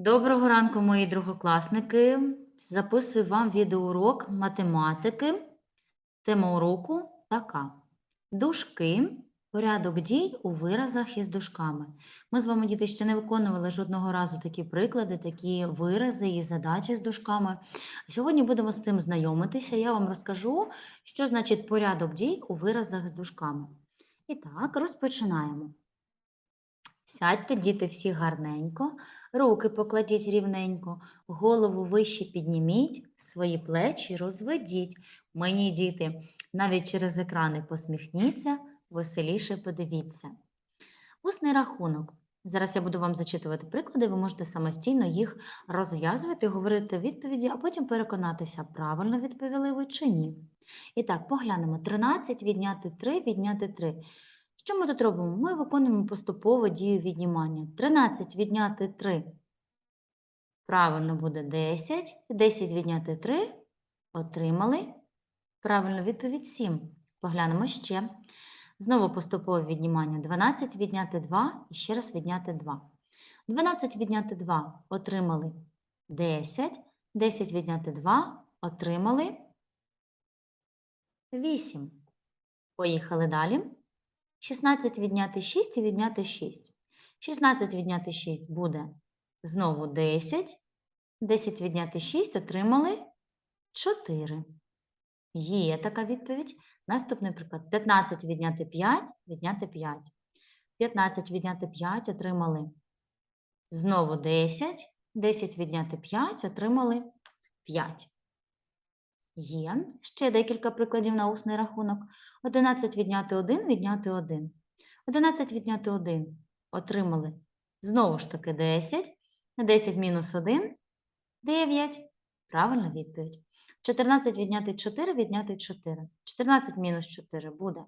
Доброго ранку, мої другокласники. Записую вам відеоурок математики. Тема уроку така: дужки, порядок дій у виразах із дужками. Ми з вами, діти, ще не виконували жодного разу такі приклади, такі вирази і задачі з дужками. Сьогодні будемо з цим знайомитися. Я вам розкажу, що значить порядок дій у виразах з дужками. І так, розпочинаємо. Сядьте, діти, всі гарненько. Руки покладіть рівненько, голову вище підніміть, свої плечі розведіть. Мені, діти, навіть через екрани посміхніться, веселіше подивіться. Усний рахунок. Зараз я буду вам зачитувати приклади, ви можете самостійно їх розв'язувати, говорити відповіді, а потім переконатися, правильно відповіли ви чи ні. І так, поглянемо. 13 відняти 3, відняти 3. Що ми тут робимо? Ми виконуємо поступово дію віднімання. 13 відняти 3. Правильно буде 10. 10 відняти 3. Отримали. Правильно відповідь 7. Поглянемо ще. Знову поступове віднімання. 12 відняти 2 і ще раз відняти 2. 12 відняти 2 отримали 10. 10 відняти 2 отримали 8. Поїхали далі. 16 відняти 6 і відняти 6. 16 відняти 6 буде знову 10. 10 відняти 6 отримали 4. Є така відповідь. Наступний приклад. 15 відняти 5, відняти 5. 15 відняти 5 отримали знову 10. 10 відняти 5 отримали 5. Є. Ще декілька прикладів на усний рахунок. 11 відняти 1, відняти 1. 11 відняти 1 отримали знову ж таки 10. 10 мінус 1 – 9. Правильна відповідь. 14 відняти 4, відняти 4. 14 мінус 4 буде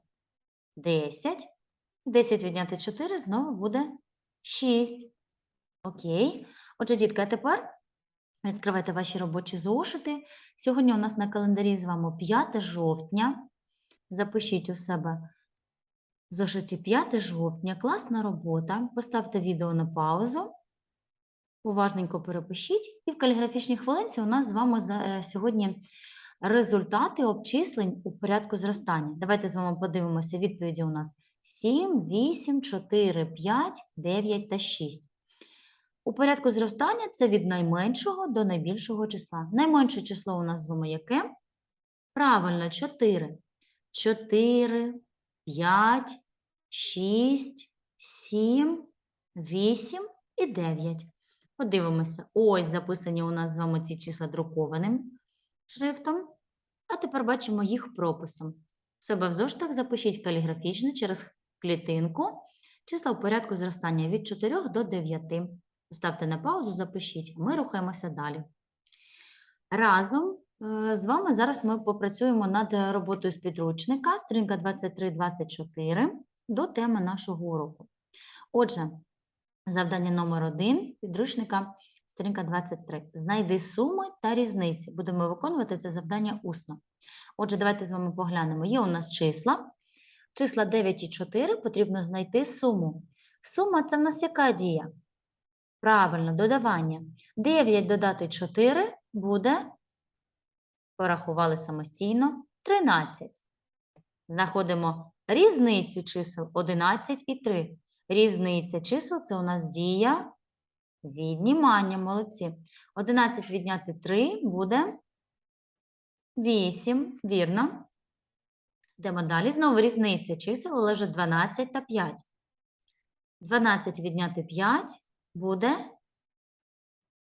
10. 10 відняти 4 знову буде 6. Окей. Отже, дітки, а тепер відкривайте ваші робочі зошити. Сьогодні у нас на календарі з вами 5 жовтня. Запишіть у себе зошиті 5 жовтня. Класна робота. Поставте відео на паузу. Уважненько перепишіть. І в каліграфічній хвилинці у нас з вами е, сьогодні результати обчислень у порядку зростання. Давайте з вами подивимося. Відповіді у нас 7, 8, 4, 5, 9 та 6. У порядку зростання це від найменшого до найбільшого числа. Найменше число у нас з вами яке? Правильно, 4. 4, 5, 6, 7, 8 і 9. Подивимося. Ось записані у нас з вами ці числа друкованим шрифтом. А тепер бачимо їх прописом. В себе в зоштах запишіть каліграфічно через клітинку числа в порядку зростання від 4 до 9. Поставте на паузу, запишіть. Ми рухаємося далі. Разом е, з вами зараз ми попрацюємо над роботою з підручника, сторінка 23-24 до теми нашого уроку. Отже, завдання номер 1 підручника, сторінка 23. Знайди суми та різниці. Будемо виконувати це завдання усно. Отже, давайте з вами поглянемо. Є у нас числа. Числа 9 і 4 потрібно знайти суму. Сума це в нас яка дія? Правильно, додавання. 9 додати 4 буде, порахували самостійно, 13. Знаходимо різницю чисел 11 і 3. Різниця чисел це у нас дія віднімання. Молодці. 11 відняти 3 буде 8. Вірно. Йдемо далі. Знову різниця чисел, але вже 12 та 5. 12 відняти 5 буде.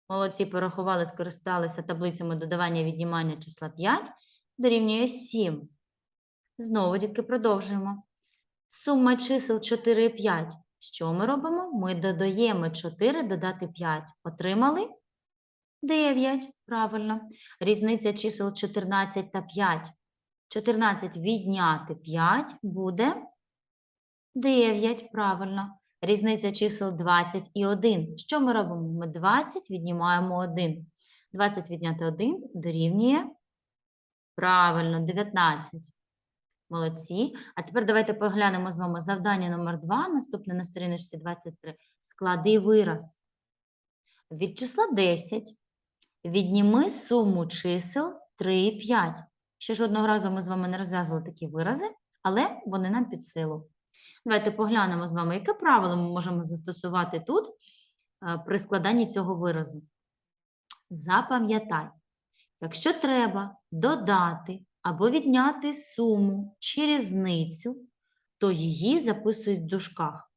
Молодці порахували, скористалися таблицями додавання віднімання числа 5, дорівнює 7. Знову, дітки, продовжуємо. Сума чисел 4 і 5. Що ми робимо? Ми додаємо 4 додати 5. Отримали 9. Правильно. Різниця чисел 14 та 5. 14 відняти 5 буде 9. Правильно. Різниця чисел 20 і 1. Що ми робимо? Ми 20 віднімаємо 1. 20 відняти 1 дорівнює правильно 19. Молодці. А тепер давайте поглянемо з вами завдання номер 2, наступне на сторіночці 23. Склади вираз. Від числа 10 відніми суму чисел 3 і 5. Ще жодного разу ми з вами не розв'язували такі вирази, але вони нам під силу. Давайте поглянемо з вами, яке правило ми можемо застосувати тут е, при складанні цього виразу. Запам'ятай, якщо треба додати або відняти суму чи різницю, то її записують в дужках.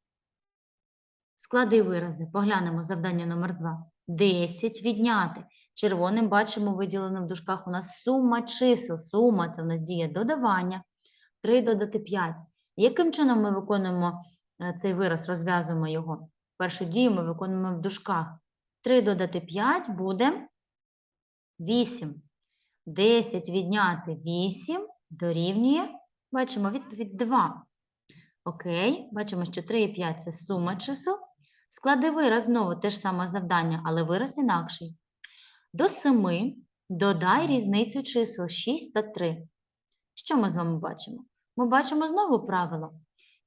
Склади вирази. Поглянемо завдання номер 2. 10 відняти. Червоним бачимо виділено в дужках у нас сума чисел. Сума це в нас дія додавання. 3 додати 5. Яким чином ми виконуємо е, цей вираз, розв'язуємо його? Першу дію ми виконуємо в дужках. 3 додати 5 буде 8. 10 відняти 8 дорівнює, бачимо, відповідь 2. Окей, бачимо, що 3 і 5 – це сума чисел. Склади вираз знову те ж саме завдання, але вираз інакший. До 7 додай різницю чисел 6 та 3. Що ми з вами бачимо? Ми бачимо знову правило.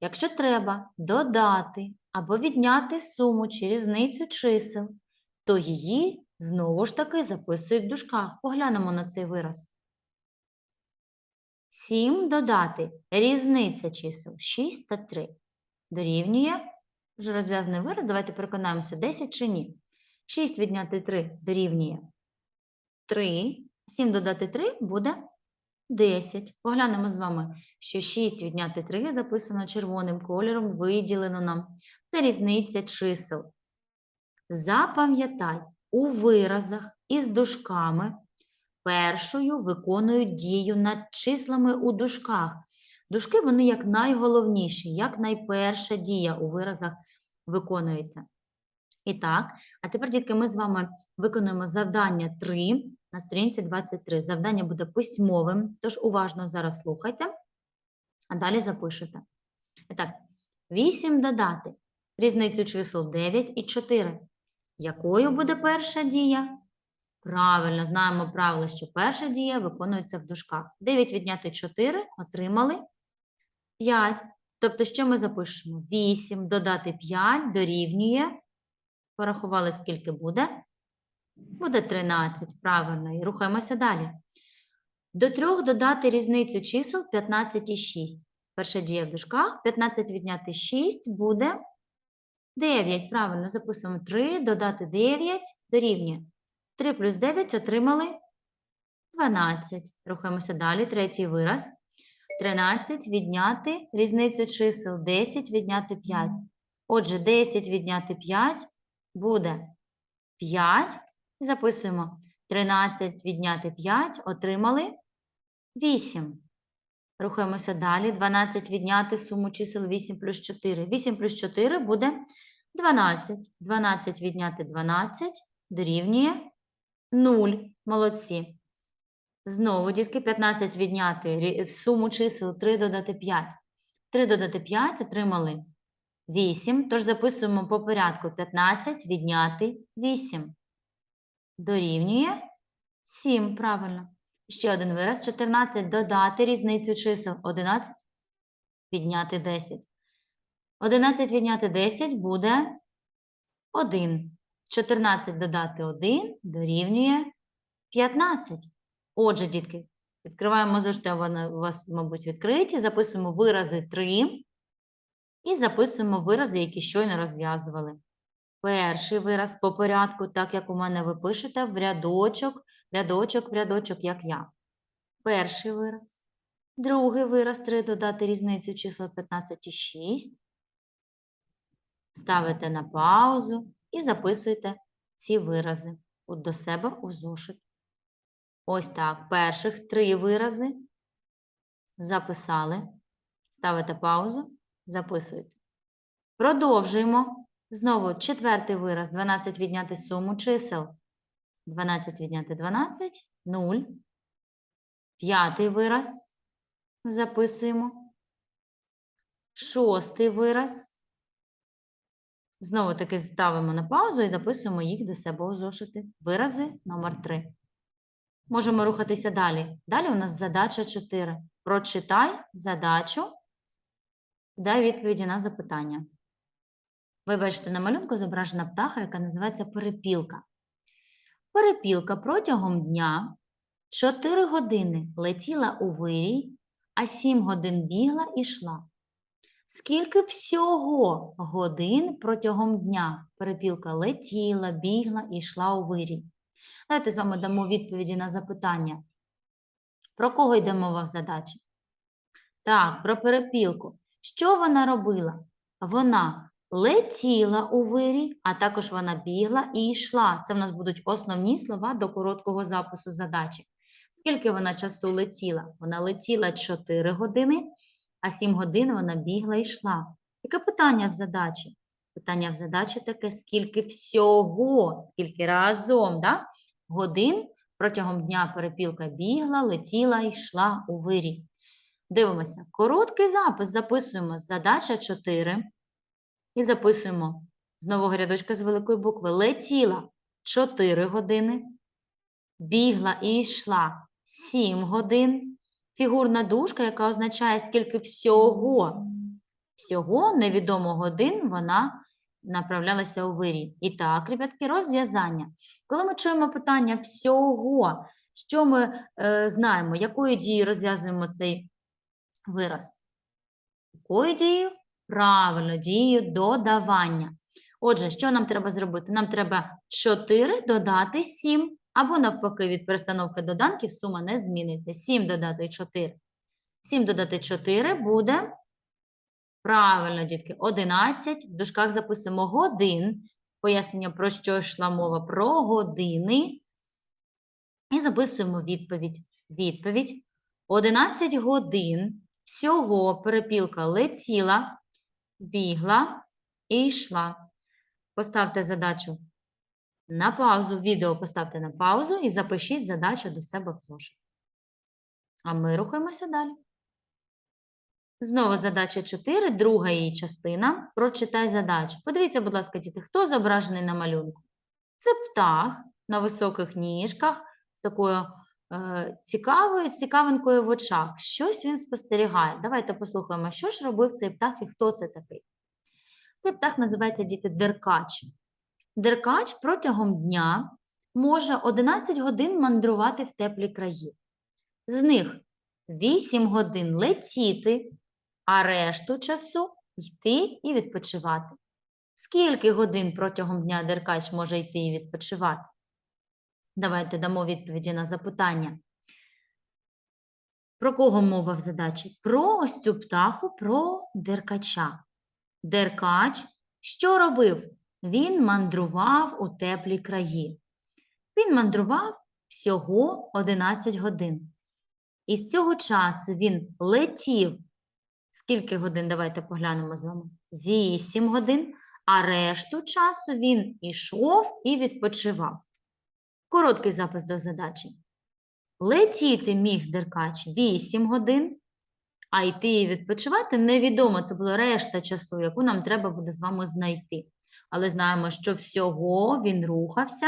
Якщо треба додати або відняти суму чи різницю чисел, то її знову ж таки записують в дужках. Поглянемо на цей вираз. 7 додати різниця чисел 6 та 3. Дорівнює вже розв'язаний вираз. Давайте переконаємося, 10 чи ні. 6 відняти 3 дорівнює 3. 7 додати 3 буде 10. Поглянемо з вами, що 6 відняти 3 записано червоним кольором, виділено нам. Це різниця чисел. Запам'ятай, у виразах із дужками першою виконують дію над числами у дужках. Дужки вони як найголовніші, як найперша дія у виразах виконується. І так, а тепер, дітки, ми з вами виконуємо завдання 3 на сторінці 23. Завдання буде письмовим, тож уважно зараз слухайте, а далі запишете. І так, 8 додати. Різницю чисел 9 і 4. Якою буде перша дія? Правильно, знаємо правило, що перша дія виконується в дужках. 9 відняти 4 отримали 5. Тобто, що ми запишемо? 8 додати 5 дорівнює. Порахували, скільки буде? Буде 13, правильно. І рухаємося далі. До 3 додати різницю чисел 15 і 6. Перша дія в дужках. 15 відняти 6 буде 9. Правильно, записуємо 3, додати 9 дорівнює. 3 плюс 9 отримали 12. Рухаємося далі. Третій вираз. 13 відняти різницю чисел 10 відняти 5. Отже, 10 відняти 5 буде 5. Записуємо 13 відняти 5, отримали 8. Рухаємося далі. 12 відняти суму чисел 8 плюс 4. 8 плюс 4 буде 12. 12 відняти 12 дорівнює 0. Молодці. Знову, дітки, 15 відняти суму чисел 3 додати 5. 3 додати 5 отримали 8. Тож записуємо по порядку 15 відняти 8. Дорівнює 7. Правильно. Ще один вираз. 14 додати різницю чисел 11 відняти 10. 11 відняти 10 буде 1. 14 додати 1 дорівнює 15. Отже, дітки, відкриваємо зошити, вони у вас, мабуть, відкриті, записуємо вирази 3 і записуємо вирази, які щойно розв'язували. Перший вираз по порядку, так як у мене ви пишете, в рядочок, рядочок в рядочок, як я. Перший вираз. Другий вираз 3 додати різницю числа 15 і 6. Ставите на паузу і записуєте ці вирази до себе у зошит. Ось так. Перших три вирази записали. Ставите паузу, записуєте. Продовжуємо. Знову четвертий вираз. 12 відняти суму чисел. 12 відняти 12 – 0. П'ятий вираз записуємо. Шостий вираз. Знову таки ставимо на паузу і записуємо їх до себе у зошити. Вирази номер 3. Можемо рухатися далі. Далі у нас задача 4. Прочитай задачу, дай відповіді на запитання. Ви бачите, на малюнку зображена птаха, яка називається перепілка. Перепілка протягом дня 4 години летіла у вирій, а 7 годин бігла і йшла. Скільки всього годин протягом дня перепілка летіла, бігла і йшла у вирій? Давайте з вами дамо відповіді на запитання. Про кого йде мова в задачі? Так, про перепілку. Що вона робила? Вона летіла у вирій, а також вона бігла і йшла. Це в нас будуть основні слова до короткого запису задачі. Скільки вона часу летіла? Вона летіла 4 години, а 7 годин вона бігла і йшла. Яке питання в задачі? Питання в задачі таке, скільки всього, скільки разом, да? годин протягом дня перепілка бігла, летіла і йшла у вирій. Дивимося. Короткий запис записуємо задача 4 і записуємо з нового рядочка з великої букви. Летіла 4 години, бігла і йшла 7 годин. Фігурна дужка, яка означає, скільки всього, всього невідомо годин вона направлялася у вирій. І так, ребятки, розв'язання. Коли ми чуємо питання всього, що ми е, знаємо, якою дією розв'язуємо цей вираз? Якою дією? Правильно, дією додавання. Отже, що нам треба зробити? Нам треба 4 додати 7, або навпаки, від перестановки доданків сума не зміниться. 7 додати 4. 7 додати 4 буде, правильно, дітки, 11. В дужках записуємо годин. Пояснення, про що йшла мова, про години. І записуємо відповідь. Відповідь. 11 годин всього перепілка летіла, бігла і йшла. Поставте задачу на паузу, відео поставте на паузу і запишіть задачу до себе в зошит. А ми рухаємося далі. Знову задача 4, друга її частина. Прочитай задачу. Подивіться, будь ласка, діти, хто зображений на малюнку? Це птах на високих ніжках з такою е, цікавою цікавинкою в очах. Щось він спостерігає. Давайте послухаємо, що ж робив цей птах і хто це такий. Цей птах називається діти деркач. Деркач протягом дня може 11 годин мандрувати в теплі краї. З них 8 годин летіти, а решту часу йти і відпочивати. Скільки годин протягом дня деркач може йти і відпочивати? Давайте дамо відповіді на запитання. Про кого мова в задачі? Про ось цю птаху, про деркача. Деркач що робив? Він мандрував у теплі краї. Він мандрував всього 11 годин. І з цього часу він летів. Скільки годин? Давайте поглянемо з вами. 8 годин, а решту часу він ішов і відпочивав. Короткий запис до задачі. Летіти міг деркач 8 годин, а йти і відпочивати невідомо. Це була решта часу, яку нам треба буде з вами знайти. Але знаємо, що всього він рухався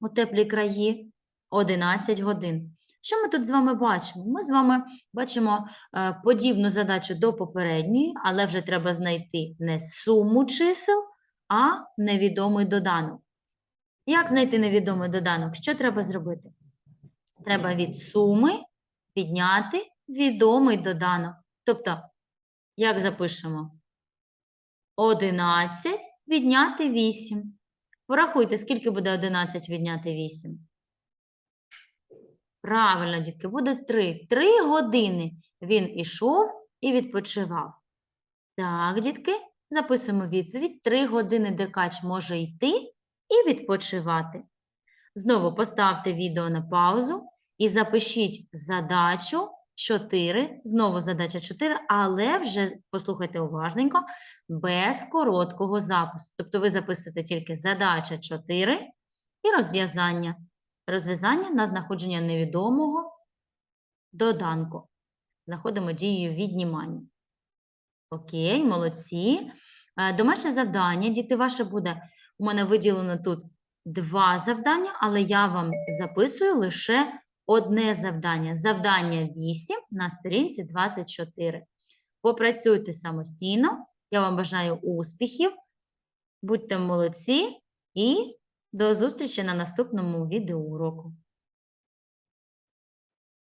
у теплі краї 11 годин. Що ми тут з вами бачимо? Ми з вами бачимо е, подібну задачу до попередньої, але вже треба знайти не суму чисел, а невідомий доданок. Як знайти невідомий доданок? Що треба зробити? Треба від суми підняти відомий доданок. Тобто, як запишемо? 11 відняти 8. Порахуйте, скільки буде 11 відняти 8. Правильно, дітки, буде 3. 3 години він ішов і відпочивав. Так, дітки, записуємо відповідь. 3 години деркач може йти і відпочивати. Знову поставте відео на паузу і запишіть задачу 4, знову задача 4, але вже, послухайте уважненько, без короткого запису. Тобто ви записуєте тільки задача 4 і розв'язання. Розв'язання на знаходження невідомого доданку. Знаходимо дію віднімання. Окей, молодці. Е, Домашнє завдання, діти, ваше буде, у мене виділено тут два завдання, але я вам записую лише одне завдання. Завдання 8 на сторінці 24. Попрацюйте самостійно. Я вам бажаю успіхів. Будьте молодці і до зустрічі на наступному відеоуроку.